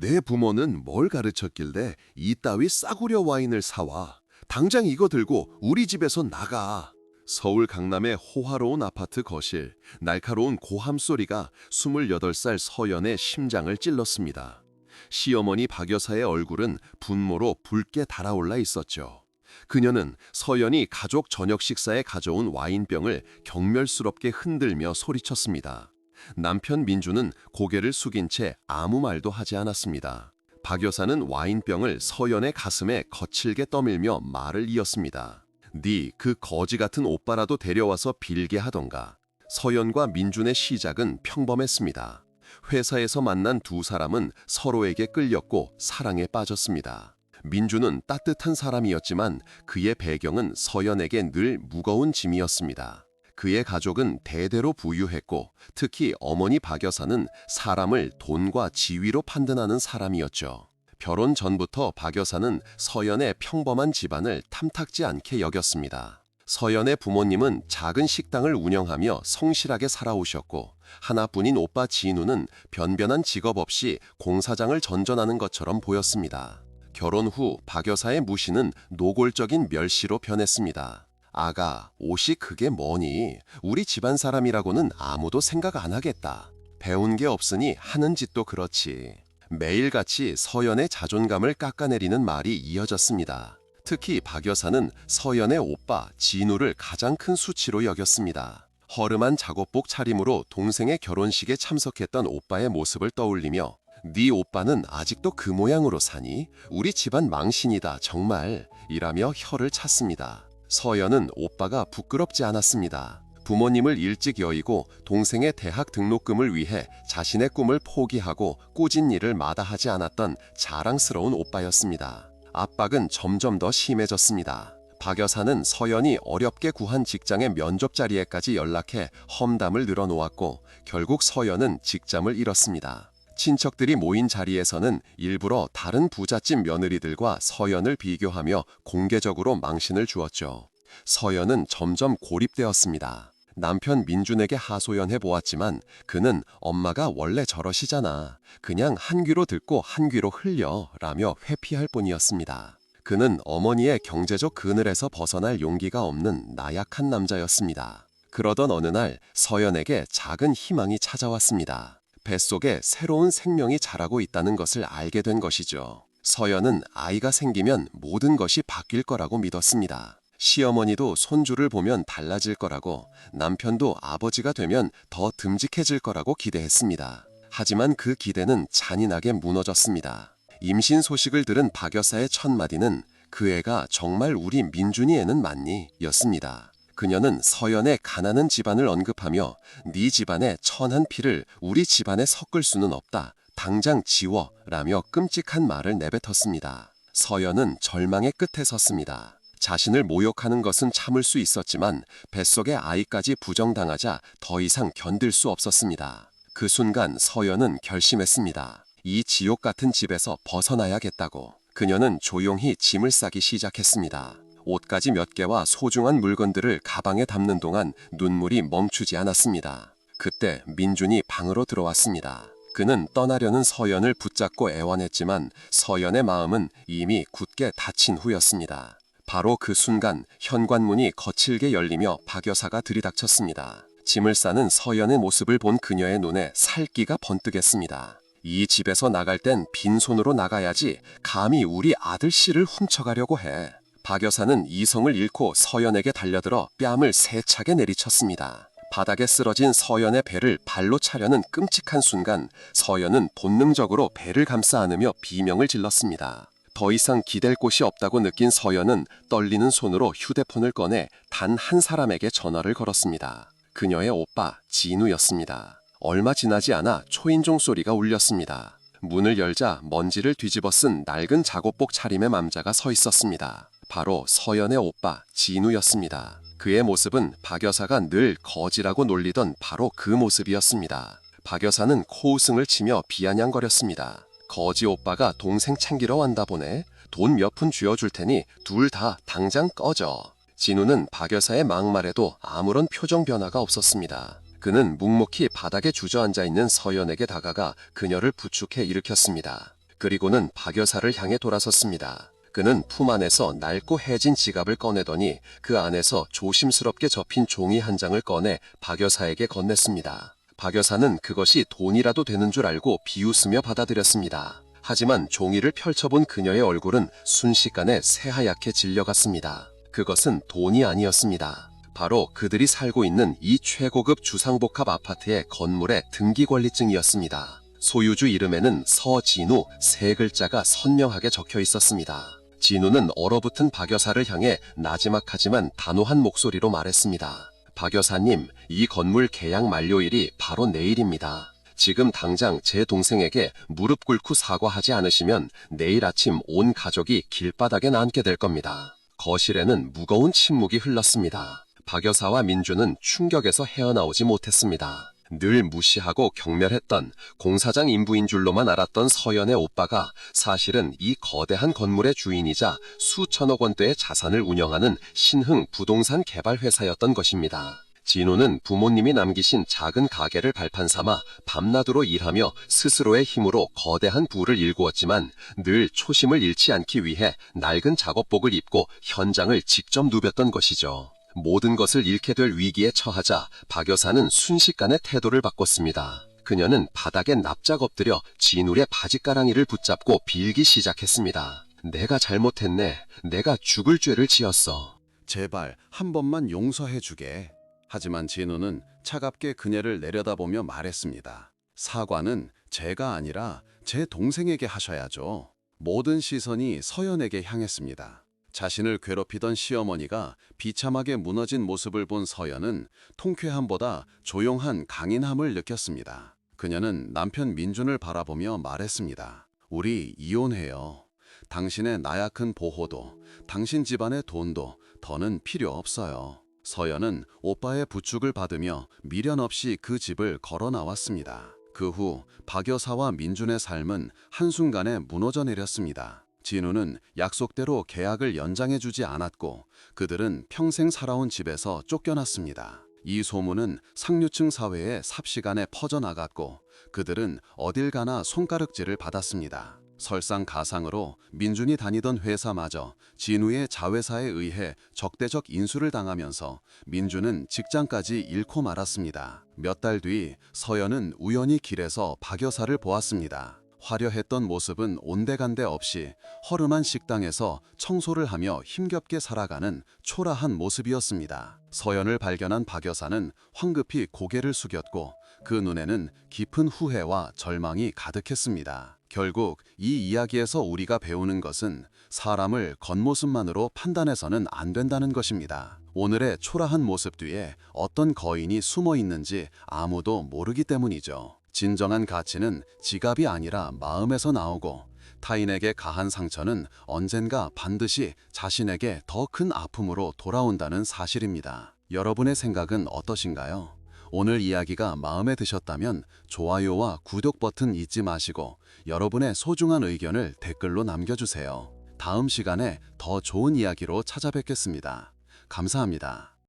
내 부모는 뭘 가르쳤길래 이따위 싸구려 와인을 사와. 당장 이거 들고 우리 집에서 나가. 서울 강남의 호화로운 아파트 거실, 날카로운 고함 소리가 28살 서연의 심장을 찔렀습니다. 시어머니 박 여사의 얼굴은 분모로 붉게 달아올라 있었죠. 그녀는 서연이 가족 저녁 식사에 가져온 와인병을 경멸스럽게 흔들며 소리쳤습니다. 남편 민주는 고개를 숙인 채 아무 말도 하지 않았습니다. 박 여사는 와인병을 서연의 가슴에 거칠게 떠밀며 말을 이었습니다. 네 그 거지 같은 오빠라도 데려와서 빌게 하던가. 서연과 민준의 시작은 평범했습니다. 회사에서 만난 두 사람은 서로에게 끌렸고 사랑에 빠졌습니다. 민주는 따뜻한 사람이었지만 그의 배경은 서연에게 늘 무거운 짐이었습니다. 그의 가족은 대대로 부유했고 특히 어머니 박 여사는 사람을 돈과 지위로 판단하는 사람이었죠. 결혼 전부터 박 여사는 서연의 평범한 집안을 탐탁지 않게 여겼습니다. 서연의 부모님은 작은 식당을 운영하며 성실하게 살아오셨고 하나뿐인 오빠 진우는 변변한 직업 없이 공사장을 전전하는 것처럼 보였습니다. 결혼 후 박 여사의 무시는 노골적인 멸시로 변했습니다. 아가, 옷이 그게 뭐니? 우리 집안 사람이라고는 아무도 생각 안 하겠다. 배운 게 없으니 하는 짓도 그렇지. 매일같이 서연의 자존감을 깎아내리는 말이 이어졌습니다. 특히 박 여사는 서연의 오빠 진우를 가장 큰 수치로 여겼습니다. 허름한 작업복 차림으로 동생의 결혼식에 참석했던 오빠의 모습을 떠올리며 네 오빠는 아직도 그 모양으로 사니? 우리 집안 망신이다 정말 이라며 혀를 찼습니다. 서연은 오빠가 부끄럽지 않았습니다. 부모님을 일찍 여의고 동생의 대학 등록금을 위해 자신의 꿈을 포기하고 꾸진 일을 마다하지 않았던 자랑스러운 오빠였습니다. 압박은 점점 더 심해졌습니다. 박 여사는 서연이 어렵게 구한 직장의 면접 자리에까지 연락해 험담을 늘어놓았고 결국 서연은 직장을 잃었습니다. 친척들이 모인 자리에서는 일부러 다른 부잣집 며느리들과 서연을 비교하며 공개적으로 망신을 주었죠. 서연은 점점 고립되었습니다. 남편 민준에게 하소연해 보았지만 그는 엄마가 원래 저러시잖아. 그냥 한 귀로 듣고 한 귀로 흘려 라며 회피할 뿐이었습니다. 그는 어머니의 경제적 그늘에서 벗어날 용기가 없는 나약한 남자였습니다. 그러던 어느 날 서연에게 작은 희망이 찾아왔습니다. 뱃속에 새로운 생명이 자라고 있다는 것을 알게 된 것이죠. 서연은 아이가 생기면 모든 것이 바뀔 거라고 믿었습니다. 시어머니도 손주를 보면 달라질 거라고 남편도 아버지가 되면 더 듬직해질 거라고 기대했습니다. 하지만 그 기대는 잔인하게 무너졌습니다. 임신 소식을 들은 박 여사의 첫 마디는 그 애가 정말 우리 민준이 애는 맞니? 였습니다. 그녀는 서연의 가난한 집안을 언급하며 네 집안의 천한 피를 우리 집안에 섞을 수는 없다. 당장 지워 라며 끔찍한 말을 내뱉었습니다. 서연은 절망의 끝에 섰습니다. 자신을 모욕하는 것은 참을 수 있었지만 뱃속의 아이까지 부정당하자 더 이상 견딜 수 없었습니다. 그 순간 서연은 결심했습니다. 이 지옥 같은 집에서 벗어나야겠다고. 그녀는 조용히 짐을 싸기 시작했습니다. 옷가지 몇 개와 소중한 물건들을 가방에 담는 동안 눈물이 멈추지 않았습니다. 그때 민준이 방으로 들어왔습니다. 그는 떠나려는 서연을 붙잡고 애원했지만 서연의 마음은 이미 굳게 닫힌 후였습니다. 바로 그 순간 현관문이 거칠게 열리며 박 여사가 들이닥쳤습니다. 짐을 싸는 서연의 모습을 본 그녀의 눈에 살기가 번뜩했습니다. 이 집에서 나갈 땐 빈손으로 나가야지 감히 우리 아들 씨를 훔쳐가려고 해. 박 여사는 이성을 잃고 서연에게 달려들어 뺨을 세차게 내리쳤습니다. 바닥에 쓰러진 서연의 배를 발로 차려는 끔찍한 순간 서연은 본능적으로 배를 감싸 안으며 비명을 질렀습니다. 더 이상 기댈 곳이 없다고 느낀 서연은 떨리는 손으로 휴대폰을 꺼내 단 한 사람에게 전화를 걸었습니다. 그녀의 오빠 진우였습니다. 얼마 지나지 않아 초인종 소리가 울렸습니다. 문을 열자 먼지를 뒤집어 쓴 낡은 작업복 차림의 남자가 서 있었습니다. 바로 서연의 오빠 진우였습니다. 그의 모습은 박 여사가 늘 거지라고 놀리던 바로 그 모습이었습니다. 박 여사는 코웃음을 치며 비아냥거렸습니다. 거지 오빠가 동생 챙기러 왔다 보네. 돈 몇 푼 쥐어줄 테니 둘 다 당장 꺼져. 진우는 박 여사의 막말에도 아무런 표정 변화가 없었습니다. 그는 묵묵히 바닥에 주저앉아 있는 서연에게 다가가 그녀를 부축해 일으켰습니다. 그리고는 박 여사를 향해 돌아섰습니다. 그는 품 안에서 낡고 해진 지갑을 꺼내더니 그 안에서 조심스럽게 접힌 종이 한 장을 꺼내 박 여사에게 건넸습니다. 박 여사는 그것이 돈이라도 되는 줄 알고 비웃으며 받아들였습니다. 하지만 종이를 펼쳐본 그녀의 얼굴은 순식간에 새하얗게 질려갔습니다. 그것은 돈이 아니었습니다. 바로 그들이 살고 있는 이 최고급 주상복합 아파트의 건물의 등기 권리증이었습니다. 소유주 이름에는 서진우 세 글자가 선명하게 적혀 있었습니다. 진우는 얼어붙은 박 여사를 향해 나지막하지만 단호한 목소리로 말했습니다. 박 여사님, 이 건물 계약 만료일이 바로 내일입니다. 지금 당장 제 동생에게 무릎 꿇고 사과하지 않으시면 내일 아침 온 가족이 길바닥에 앉게 될 겁니다. 거실에는 무거운 침묵이 흘렀습니다. 박 여사와 민주는 충격에서 헤어나오지 못했습니다. 늘 무시하고 경멸했던 공사장 인부인 줄로만 알았던 서연의 오빠가 사실은 이 거대한 건물의 주인이자 수천억 원대의 자산을 운영하는 신흥 부동산 개발 회사였던 것입니다. 진우는 부모님이 남기신 작은 가게를 발판 삼아 밤낮으로 일하며 스스로의 힘으로 거대한 부를 일구었지만 늘 초심을 잃지 않기 위해 낡은 작업복을 입고 현장을 직접 누볐던 것이죠. 모든 것을 잃게 될 위기에 처하자 박 여사는 순식간에 태도를 바꿨습니다. 그녀는 바닥에 납작 엎드려 진울의 바지가랑이를 붙잡고 빌기 시작했습니다. 내가 잘못했네. 내가 죽을 죄를 지었어. 제발 한 번만 용서해 주게. 하지만 진우는 차갑게 그녀를 내려다보며 말했습니다. 사과는 제가 아니라 제 동생에게 하셔야죠. 모든 시선이 서연에게 향했습니다. 자신을 괴롭히던 시어머니가 비참하게 무너진 모습을 본 서연은 통쾌함보다 조용한 강인함을 느꼈습니다. 그녀는 남편 민준을 바라보며 말했습니다. 우리 이혼해요. 당신의 나약한 보호도, 당신 집안의 돈도 더는 필요 없어요. 서연은 오빠의 부축을 받으며 미련 없이 그 집을 걸어 나왔습니다. 그 후 박여사와 민준의 삶은 한순간에 무너져 내렸습니다. 진우는 약속대로 계약을 연장해주지 않았고 그들은 평생 살아온 집에서 쫓겨났습니다. 이 소문은 상류층 사회에 삽시간에 퍼져나갔고 그들은 어딜 가나 손가락질을 받았습니다. 설상가상으로 민준이 다니던 회사마저 진우의 자회사에 의해 적대적 인수를 당하면서 민준은 직장까지 잃고 말았습니다. 몇 달 뒤 서연은 우연히 길에서 박 여사를 보았습니다. 화려했던 모습은 온데간데 없이 허름한 식당에서 청소를 하며 힘겹게 살아가는 초라한 모습이었습니다. 서연을 발견한 박 여사는 황급히 고개를 숙였고 그 눈에는 깊은 후회와 절망이 가득했습니다. 결국 이 이야기에서 우리가 배우는 것은 사람을 겉모습만으로 판단해서는 안 된다는 것입니다. 오늘의 초라한 모습 뒤에 어떤 거인이 숨어 있는지 아무도 모르기 때문이죠. 진정한 가치는 지갑이 아니라 마음에서 나오고 타인에게 가한 상처는 언젠가 반드시 자신에게 더 큰 아픔으로 돌아온다는 사실입니다. 여러분의 생각은 어떠신가요? 오늘 이야기가 마음에 드셨다면 좋아요와 구독 버튼 잊지 마시고 여러분의 소중한 의견을 댓글로 남겨주세요. 다음 시간에 더 좋은 이야기로 찾아뵙겠습니다. 감사합니다.